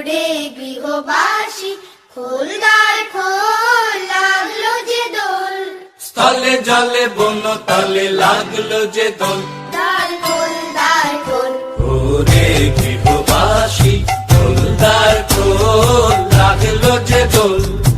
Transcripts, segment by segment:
ওরে গৃহবাসী খোলদার খোল লাগল যে দোল। স্থলে জলে বন তলে লাগল যে দোল। দ্বার খোল দ্বার খোল। ওরে গৃহবাসী খোলদার খোল লাগল যে দোল।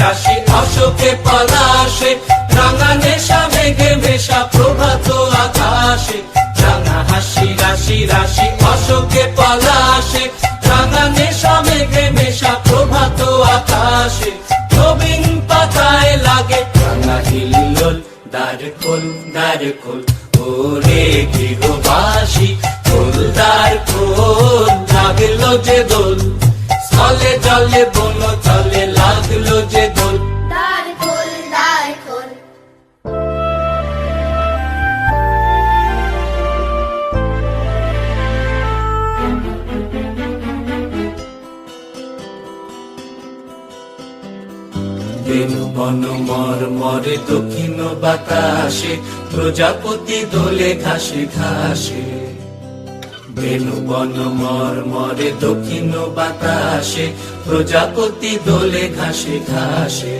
রাশি অশোকে পলাশে, রাঙা নেশা, মেঘে মেশা, প্রভাত আকাশে। রাঙা হাসি, রাশি রাশি, অশোকে পলাশে, রাঙা নেশা, মেঘে মেশা, প্রভাত আকাশে। নবীন পাতায় লাগে রাঙা হিল্লোল, দ্বার খোল দ্বার খোল। ওরে গৃহবাসী খোল খোল। লাগল যে দোল, স্থলে জলে বন বন মর মরে দক্ষিণ বাতাসে, প্রজাপতি দোলে ঘাসে ঘাসে। বেনু বন মর মরে দক্ষিণ বাতাসে, প্রজাপতি দোলে ঘাসে ঘাসে।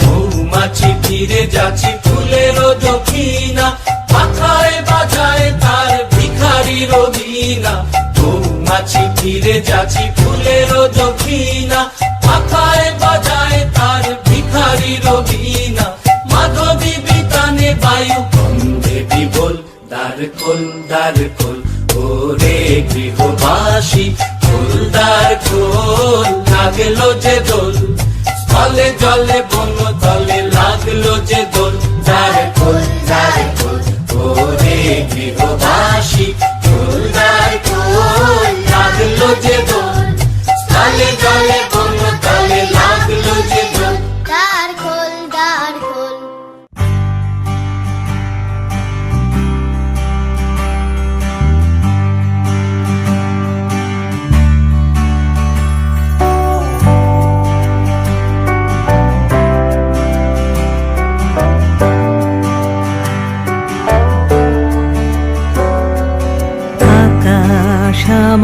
মৌমাছি ফিরে যাচ্ছি ফুলের দক্ষিণা, পাখায় বাজায় তার ভিখারি রবিনা মৌমাছি ফিরে যাচ্ছি ফুলের দক্ষিণা, পাখায় বাজায় তার রবিনা। মাধবী বিতানে বায়ু। কন্দে বিবল দ্বার খোল দ্বার খোল। ওরে গৃহবাসী খোল দ্বার খোল। লাগল যে দোল। স্থলে জলে বন, তলে লাগল যে দোল। দ্বার খোল দ্বার খোল। ওরে গৃহবাসী লাগল যে দোল। স্থলে জলে বন, তলে লাগল যে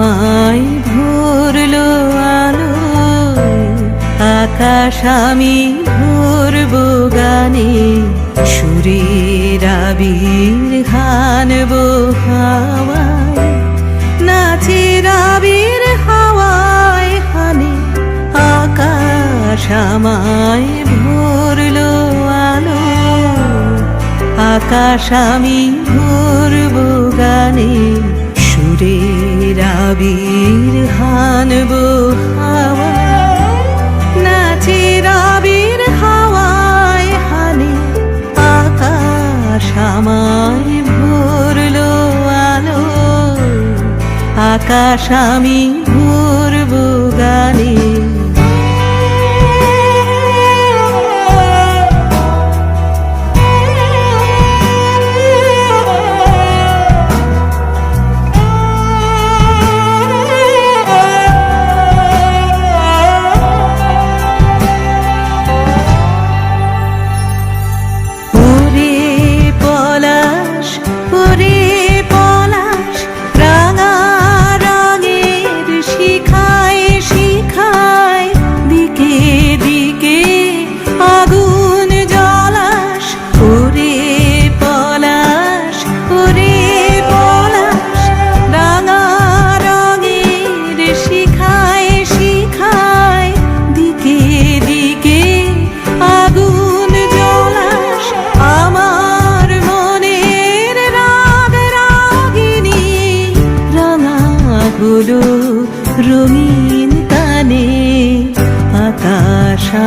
আমায় ভরলো আলো, আকাশ আমি ভরব গানে, সুরের আবির হানব হাওয়ায়। নাচের আবির হাওয়ায় হানে, আকাশ আমায় ভরলো আলো, আকাশ আমি ভরব গানে, সুরের আবির হানব হাওয়া নাচে রাবির হাওয়ায় হানে আকাশ আমায় ভরল আলো আকাশ আমি ভরব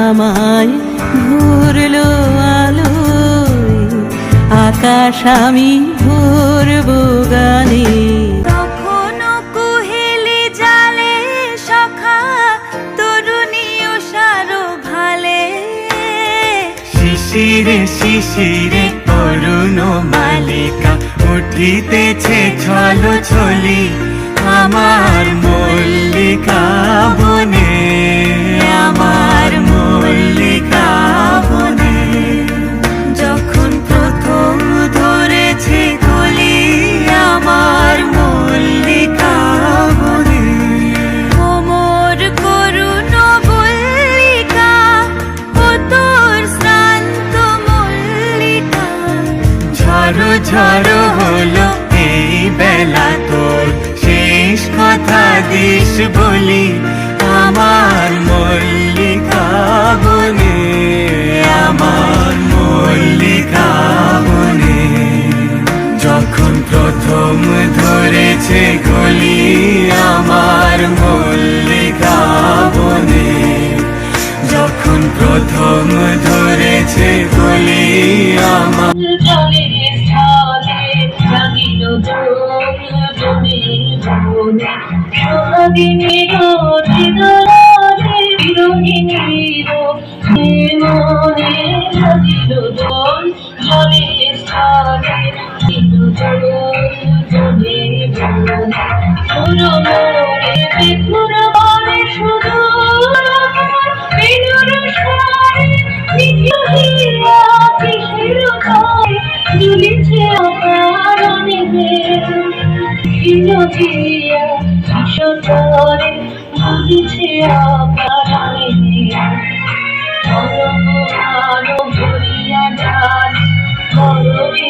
আমায় ঘুরলো আলো আকাশ আমি কাঁদিস বলি, আমার মল্লিকা বনে, আমার মল্লিকা বনে। যখন প্রথম ধরেছে গলি, আমার মল্লিকা বনে। যখন প্রথম ধরেছে গলি, আমার মনে সোহাগিনী রোজি দোলে বিরোহিনী রোজি মনে সাজিল জল জলে স্থানে ছিল জল জলে জল পুরো মনে বিপুর বলে শুধু বিনুর সারে নিখিলিয়া কিসের কাছে ঝুলিছে অকারণে Thank you.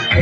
Hey.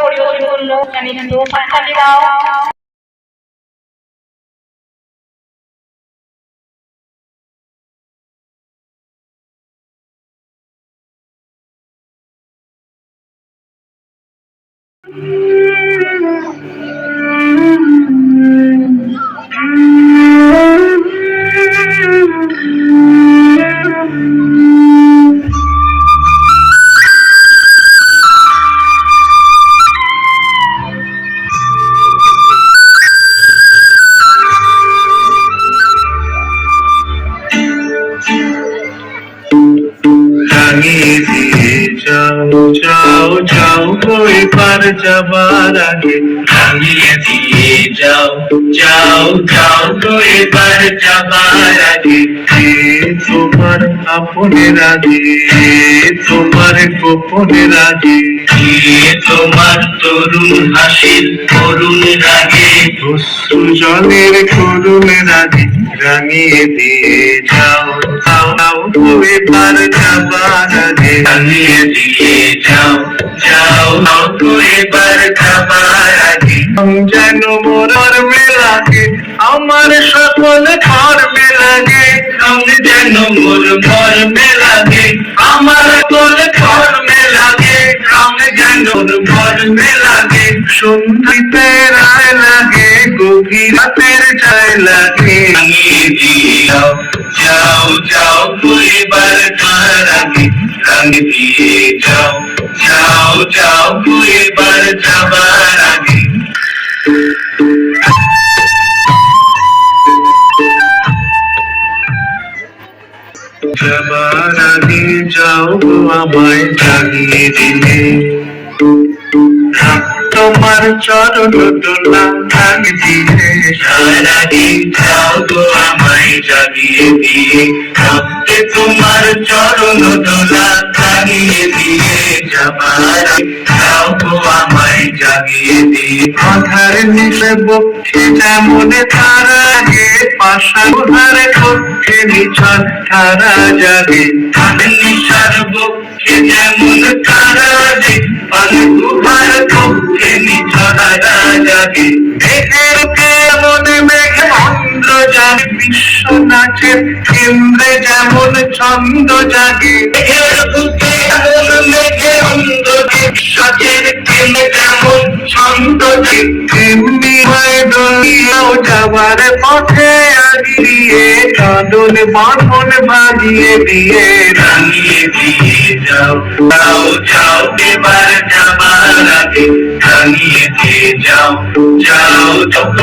वीडियो बिल्कुल नवीन दो पांच Joe. যাও ওই পার যাবার আগে থামিয়ে দিয়ে যাও যাও যাও ওই পার যাবার আগে। তোমার আপনে রাগে তোমার গোপনে রাগে তোমার তরুণ হাসির তরুণ রাগে। অশ্রু জলের করুণ রাগে রাঙিয়ে দিয়ে যাও যাও ওই পার যাবার আগে। রাঙিয়ে দিয়ে যাও যাও পার যাবার আগে যেন মোর লাগে আমার সকল কর্মে লাগে রং যেন মোর মর্মে লাগে আমার সকল কর্মে লাগে রং যেন মোর মর্মে লাগে সন্ধিতে রায় লাগে গভীর রাতের চায় লাগে। যাও যাও যাও পরিবার কার আগে রং দিয়ে যাও যাও যাও পরিবার যাবার আগে। যাবার আগে যাও আমায় জাগিয়ে দিলে। তোমার চরণ দোলা ভাগ দিয়ে যাবার যাও গো আমায় জাগিয়ে দিয়ে তোমার চরণ দোলা ভাগিয়ে দিয়ে যাও আমায় জাগিয়ে দিয়ে। কথার নিশে বক্ষে যেমন তারা আগে পাশা গুহার পক্ষে নিছন তারা জাগে। নিশার বক্ষে যেমন তারা নিছন জাগে। মেঘের কেমন মেঘ অন্ধ্র জাগে বিশ্ব নাচের কেন্দ্রে যেমন ছন্দ জাগে। তেমনি হয় দলিয়াও যাবার পথে আগিয়ে কাঁদন বাঁধন ভাগিয়ে দিয়ে রাঙিয়ে দিয়ে যাও যাও যাও, এবার যাবার আগে রাঙিয়ে দিয়ে যাও যাও যত